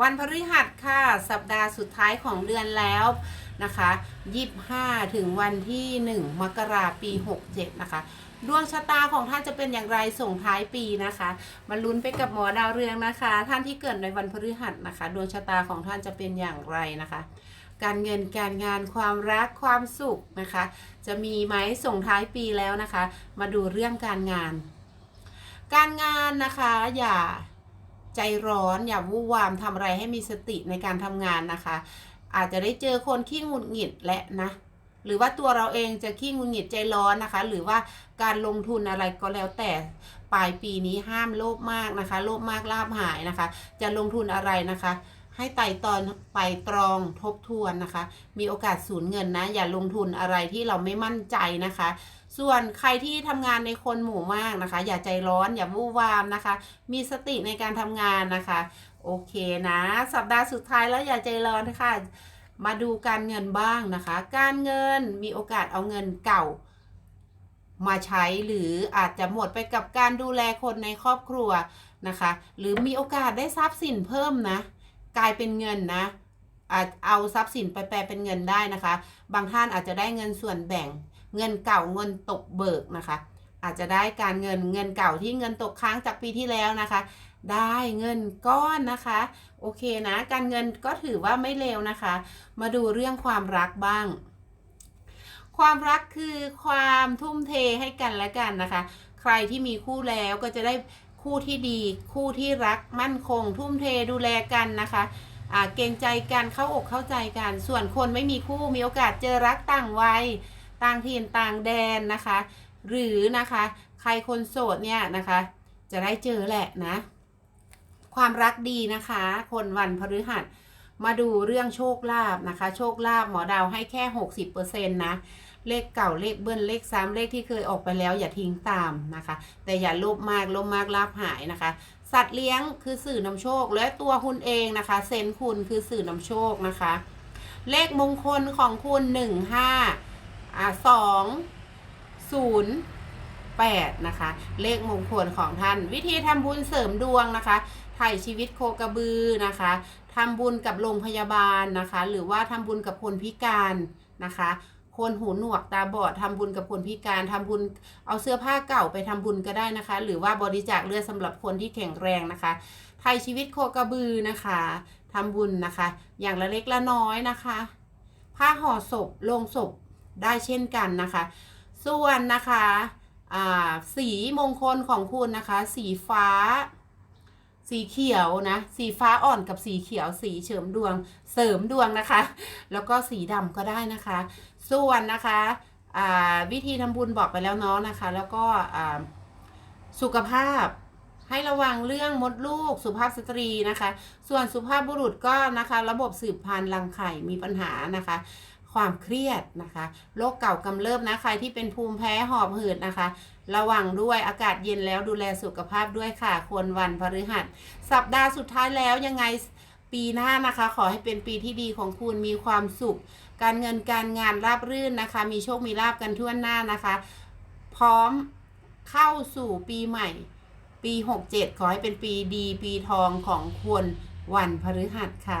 วันพฤหัสค่ะ สัปดาห์สุดท้ายของเดือนแล้วนะคะ25 ถึงวันที่ 1 มกราปี 67 นะคะ ดวงชะตาของท่านจะเป็นอย่างไรส่งท้ายปีนะคะ มาลุ้นไปกับหมอดาวเรืองนะคะ ท่านที่เกิดในวันพฤหัสนะคะ ดวงชะตาของท่านจะเป็นอย่างไรนะคะ การเงินการงานความรักความสุขนะคะ จะมีไหมส่งท้ายปีแล้วนะคะ มาดูเรื่องการงาน การงานนะคะอย่า ใจร้อนอย่าวู่วามทำอะไรให้มีสติในการทำงานนะคะ อาจจะได้เจอคนขี้งุนหงิดและนะ หรือว่าตัวเราเองจะขี้งุนหงิดใจร้อนนะคะ หรือว่าการลงทุนอะไรก็แล้วแต่ปลายปีนี้ห้ามโลภมากนะคะ โลภมากลาบหายนะคะ จะลงทุนอะไรนะคะ ให้ไต่ตอนไปตรองทบทวนนะคะ มีโอกาสสูญเงินนะ อย่าลงทุนอะไรที่เราไม่มั่นใจนะคะ ส่วนใครที่ทำงานในคนหมู่มากนะคะ อย่าใจร้อนอย่าวู่วามนะคะ มีสติในการทำงานนะคะ โอเคนะ สัปดาห์สุดท้ายแล้วอย่าใจร้อนนะคะ มาดูการเงินบ้างนะคะ การเงินมีโอกาสเอาเงินเก่ามาใช้หรืออาจจะหมดไปกับการดูแลคนในครอบครัวนะคะ หรือมีโอกาสได้ทรัพย์สินเพิ่มนะ กลายเป็นเงินนะอาจเอาทรัพย์สินไปแปลเป็นเงินได้นะคะ บางท่านอาจจะได้เงินส่วนแบ่ง เงินเก่าเงินตกเบิกนะคะ อาจจะได้การเงินเงินเก่าที่เงินตกค้างจากปีที่แล้วนะคะ ได้เงินก้อนนะคะ โอเคนะ การเงินก็ถือว่าไม่เลวนะคะ มาดูเรื่องความรักบ้าง ความรักคือความทุ่มเทให้กันและกันนะคะ ใครที่มีคู่แล้วก็จะได้ คู่ที่ดี คู่ที่รักมั่นคง ทุ่มเทดูแลกันนะคะเกรงใจกันเข้าอกเข้าใจกัน ส่วนคนไม่มีคู่มีโอกาสเจอรักต่างวัยต่างถิ่นต่างแดนนะคะ หรือนะคะใครคนโสดเนี่ยนะคะ จะได้เจอแหละนะ ความรักดีนะคะ คนวันพฤหัสมาดูเรื่องโชคลาภนะคะ โชคลาภหมอดาวให้แค่ 60%นะ เลขเก่าเลขเบิ้ลเลขซ้ำเลขที่เคยออกไปแล้วอย่าทิ้งตามนะคะ แต่อย่าลภมากลภมากลาภหายนะคะ สัตว์เลี้ยงคือสื่อนำโชค และตัวคุณเองนะคะ เซนคุณคือสื่อนำโชคนะคะ เลขมงคลของคุณหนึ่งห้าอ่าสองศูนย์แปดนะคะ เลขมงคลของท่าน วิธีทำบุญเสริมดวงนะคะถ่ายชีวิตโคกระบือนะคะทำบุญกับโรงพยาบาลนะคะ หรือว่าทำบุญกับคนพิการนะคะ คนหูหนวกตาบอดทำบุญกับคนพิการทำบุญเอาเสื้อผ้าเก่าไปทำบุญก็ได้นะคะ หรือว่าบริจาคเลือดสำหรับคนที่แข็งแรงนะคะไทยชีวิตโคกระบือนะคะทำบุญนะคะ อย่างละเล็กละน้อยนะคะ ผ้าห่อศพลงศพได้เช่นกันนะคะ ส่วนนะคะสีมงคลของคุณนะคะ สีฟ้า สีเขียวนะ สีฟ้าอ่อนกับสีเขียว สีเฉิมดวง เสริมดวงนะคะ แล้วก็สีดำก็ได้นะคะ ส่วนนะคะวิธีทำบุญบอกไปแล้วเนาะนะคะ แล้วก็สุขภาพให้ระวังเรื่องมดลูกสุภาพสตรีนะคะ ส่วนสุภาพบุรุษก็นะคะ ระบบสืบพันธุ์รังไข่มีปัญหานะคะ ความเครียดนะคะโรคเก่ากำเริบนะใครที่เป็นภูมิแพ้หอบหืดนะคะ ระวังด้วยอากาศเย็นแล้วดูแลสุขภาพด้วยค่ะ ควรวันพฤหัส สัปดาห์สุดท้ายแล้วยังไงปีหน้านะคะ ขอให้เป็นปีที่ดีของคุณมีความสุข การเงินการงานราบรื่นนะคะ มีโชคมีลาบกันทั่วหน้านะคะ พร้อมเข้าสู่ปีใหม่ ปี 67 ขอให้เป็นปีดี ปีทองของคนวันพฤหัสค่ะ